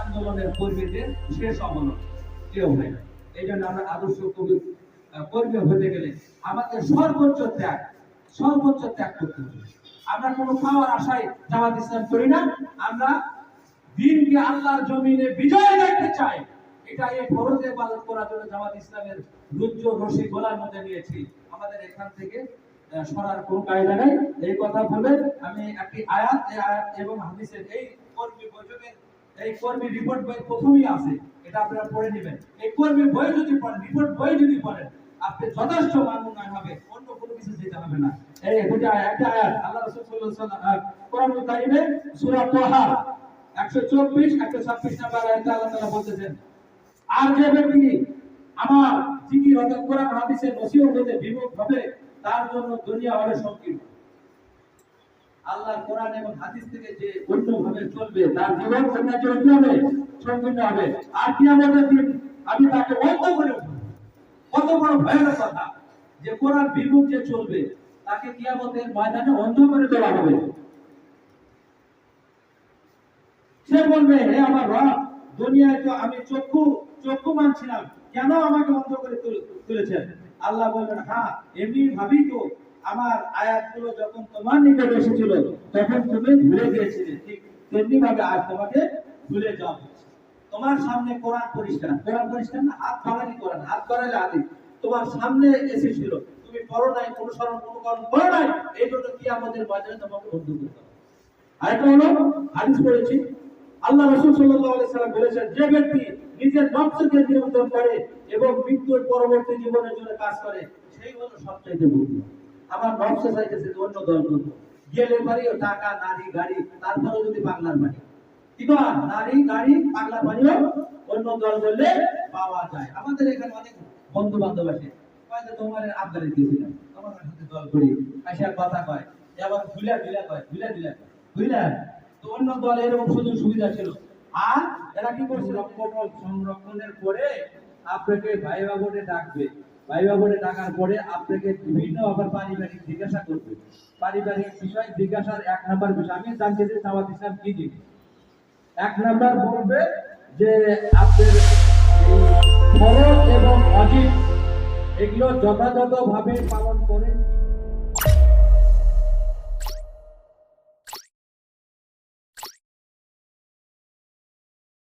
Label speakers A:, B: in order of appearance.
A: আন্দোলনের কর্মীদের শেষ অবনতি। কেউ এই জন্য আমরা আদর্শ কবি কর্মী হতে গেলে আমাদের সর্বোচ্চ ত্যাগ সর্বোচ্চ ত্যাগ করতে হবে। আমরা কোনো আশায় জামাত ইসলাম করি না। আমরা দিনকে আল্লাহর জমিনে বিজয় দেখতে চাই। এটা এই ফরজ ইবাদত করার জন্য জামাত ইসলামের রুজ্জ, রশি, গোলার মধ্যে নিয়েছি। আমাদের এখান থেকে সরার কোন কায়দা নেই। এই কথা বলে আমি একটি আয়াত আয়াত এবং হাদিসের এই কর্মী বৈঠকের এই কর্মী রিপোর্ট বই প্রথমেই আছে, এটা আপনারা পড়ে নেবেন। এই কর্মী বই যদি পড়েন রিপোর্ট বই যদি পড়েন, আপনি যথেষ্ট মানমুন্নয়ন হবে, অন্য কোনো কিছু যেতে হবে না। এই দুটা একটা আয়াত, আল্লাহ রাসূল সাল্লাল্লাহু আলাইহি ওয়াসাল্লাম কোরআন কারিমে সূরা তাহা 124 126 নম্বর আয়াতে আল্লাহ তাআলা বলতেছেন, আর যে ব্যক্তি আমার জিকির অর্থাৎ কোরআন, হাদিসের নসিহত হতে বিমুখ হবে, তার জন্য দুনিয়া হবে সংকীর্ণ। কোরআন এবং হাদিস থেকে যে অন্যভাবে চলবে, তার জীবন হবে? হবে। আর কি আমাদের দিন আমি তাকে বন্ধ করে কত বড় ভয়ানক কথা যে কোরআন বিমুখ যে চলবে, তাকে কিয়ামতের ময়দানে অন্ধ করে দেওয়া হবে। সে বলবে, হে আমার রব, দুনিয়ায় তো আমি চক্ষু চক্ষু মানছিলাম। কেন আমাকে অন্ধ করে তুল- তুলেছেন? আল্লাহ বলবেন হ্যাঁ এমনি ভাবি তো আমার আয়াতগুলো যখন তোমার নিকট এসেছিল, তখন তুমি ভুলে গিয়েছিলে। ঠিক তেমনি ভাবে আজ তোমাকে ভুলে যাওয়া তোমার সামনে কোরআন পরিষ্কার। কোরআন পরিষ্কার না? হাত বাড়ালি কোরআন। হাত বাড়ালে হাতে তোমার সামনে এসেছিল। তুমি পড়ো নাই, অনুসরণ, অনুকরণ করো নাই এই জন্য কি আমাদের বাজারে তোমাকে বন্ধু করতে হবে? আরেকটা হলো হাদিস পড়েছি। আল্লাহ রাসূল সাল্লাল্লাহু আলাইহি সাল্লাম বলেছেন, যে ব্যক্তি নিজের নফসকে নিয়ন্ত্রণ করে এবং মৃত্যুর পরবর্তী জীবনের জন্য কাজ করে, সেই হলো সবচাইতে বুদ্ধি আমার নফসে চাইতেছে যে অন্য দল করব। গেলে পারিও টাকা নারী, গাড়ি তারপরে যদি বাংলার বাড়ি। কি নারী, গাড়ি, বাংলার বাড়িও অন্য দল করলে পাওয়া যায়। আমাদের এখানে অনেক বন্ধু বান্ধব আছে। হয়তো তোমার আবদারে দিয়েছিলাম তোমার সাথে দল করি। কথা কয়। কয়। তো অন্য এরকম সুযোগ সুবিধা ছিল। আর এরা কি করছে সংরক্ষণের পরে আপনাকে ভাইবা বোর্ডে ডাকবে। ভাইবা ডাকার পরে আপনাকে বিভিন্ন আবার পারিবারিক জিজ্ঞাসা করবে। পারিবারিক বিষয়, জিজ্ঞাসার এক নাম্বার বিষয়। আমি জানতে চাই ইসলাম, কি এক নাম্বার বলবে যে, আপনার ফরজ এবং অজিব এগুলো যথাযথভাবে পালন করেন?